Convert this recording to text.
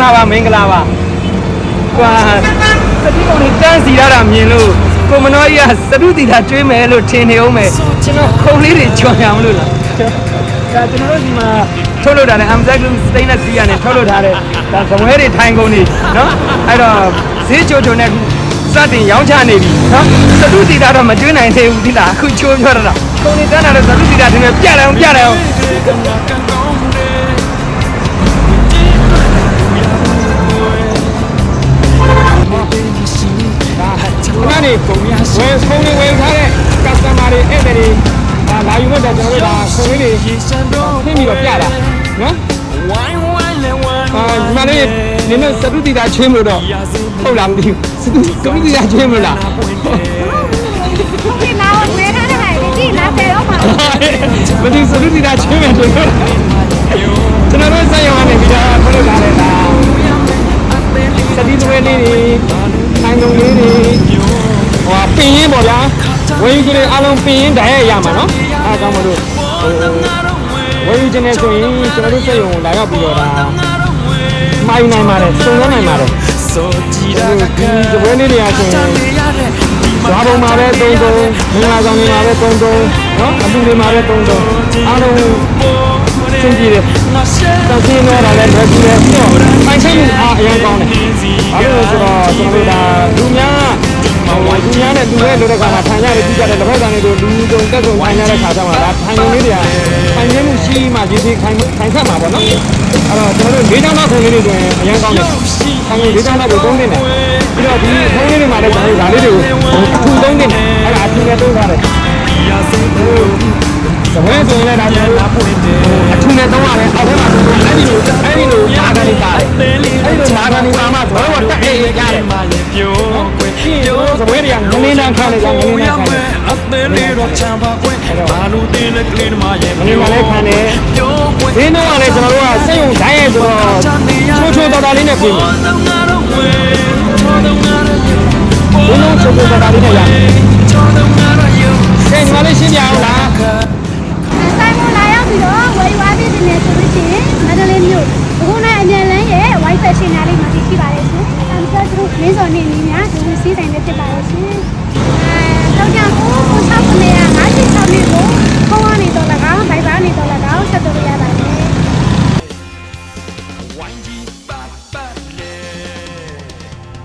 လာပါမင်္ဂလာပါကွာစတိကုန်လေးတန်းစီရတာမြင်လို့ကိုမနောကြီးကစတုတီတာကျွေးမယ်လို့ထင်နေအောင်မယ်ကျွန်တော်ခုံလေးတွေကြော်ရမလို့လားဒါကျွန်တော်တို့ဒီမှာထုတ်လုပ်တာနဲ့ Amzak Stainless Steel ကနေထုတ်လုပ်ထားတဲ့ဒါဇမွဲတွေထိုင်ကုန်နေနော်အဲ့တော့ဈေးချိုချိုနဲ့စတင်ရောင်းချနေပြီနော်စတုတီတာတော့မကျွေးနိုင်သေးဘူးဒီလားအခုချိုးပြောတာခုံနေတန်းတာတော့စတုတီတာဒီမဲ့ပြတ်တယ်အောင်ပြတ်တယ်အောင် ဝယ်ဖုန်းလေးဝယ်ထားတဲ့ customer တွေအဲ့တဲ့တွေဒါလာယူမဲ့တော့ကျွန်တော်တို့ဒါဖုန်းလေးတွေဖြင်းပြီးတော့ပြတာနော်အာဒီမှာလေးနင်တို့စတုတီတာချင်းမလို့တော့ဟုတ်လားမသိဘူးစတုတီတာချင်းမလားဒီနောက်မဲထားတဲ့ဟာဒီနားတယ်တော့ပါမသိစတုတီတာချင်းမယ်ဆိုတော့ကျွန်တော်တို့စက်ရုံကနေပြီးတော့ဖုန်းလို့လာတဲ့ဒါစတိသွဲလေးတွေဆိုင်လုံးလေးတွေဟို ပင်ရင်ပေါ့ဗျာဝယ်ယူကြတဲ့အားလုံးပင်ရင်တည်းရရမှာနော်အားကြောင့်မလို့ဟိုဝယ်ယူခြင်းနဲ့ဆိုရင်ကျွန်တော်တို့စက်ရုံကိုလာရောက်ပြီးတော့ဒါမိုင်းနိုင်ပါတယ်စုံစမ်းနိုင်ပါတယ်ဒီဒီဝယ်လေးတွေကဆိုရင်ဇာပုံမှာပဲတုံးတုံးမင်္ဂလာဆောင်တွေမှာပဲတုံးတုံးနော်အမှုတွေမှာပဲတုံးတုံးအားလုံးစင်ကြည့်တယ်တောင်းစင်းတော့လည်းလွယ်ကူတယ်ပြီးတော့ပိုင်ဆိုင်မှုအားအရင်ကောင်းတယ် နဲ့လူရဲ့လိုတဲ့ကမှာထိုင်ရတယ်ကြည့်ကြတယ်တစ်ဖက်ကနေတို့လူတုံတက်တုံထိုင်ရတဲ့ခါကျမှဒါထိုင်ရုံလေးတွေကထိုင်ရမှုရှိမှရည်စည်ခိုင်ခိုင်ခတ်မှာပေါ့နော်အဲ့တော့ကျွန်တော်တို့၄ချောင်းတော့ခုံလေးတွေဆိုရင်အရင်ကောင်းတယ်ထိုင်ရုံ၄ချောင်းတော့ကိုသုံးနေတယ်ပြီးတော့ဒီခုံလေးတွေမှာလည်းကျွန်တော်တို့ဒါလေးတွေကိုအခုသုံးနေတယ်အဲ့ဒါအထူးနဲ့သုံးထားတယ်သမဲဆိုရင်လည်းဒါကျွန်တော်တို့အထူးနဲ့သုံးရတယ်အောက်ထဲမှာဆိုရင်အဲ့ဒီလိုအဲ့ဒီလိုမာဂနီတာအဲ့ဒီလိုမာ ဒီလိုသပွဲတွေကငလင်းတန်းခါနေကြငလင်းတန်းခါနေအသေးလေးတော့ချမ်းပါခွင့်ဘာလို့တင်းလဲကလေးမရဲ့ငလင်းကလည်းခံတယ်ပြောခွင့်ဒီတော့ကလည်းကျွန်တော်တို့ကစိတ်ုံဓာတ်ရဲဆိုတော့ချိုးချိုးတော်တော်လေးနဲ့ပြင်မယ်တော့ငါတော့ဝင်ချောတော့ငါတော့ဘုံလုံးချိုးချိုးတော်တော်လေးနဲ့ရမယ်ချောတော့ 没事你你你按会回去等着接宝宝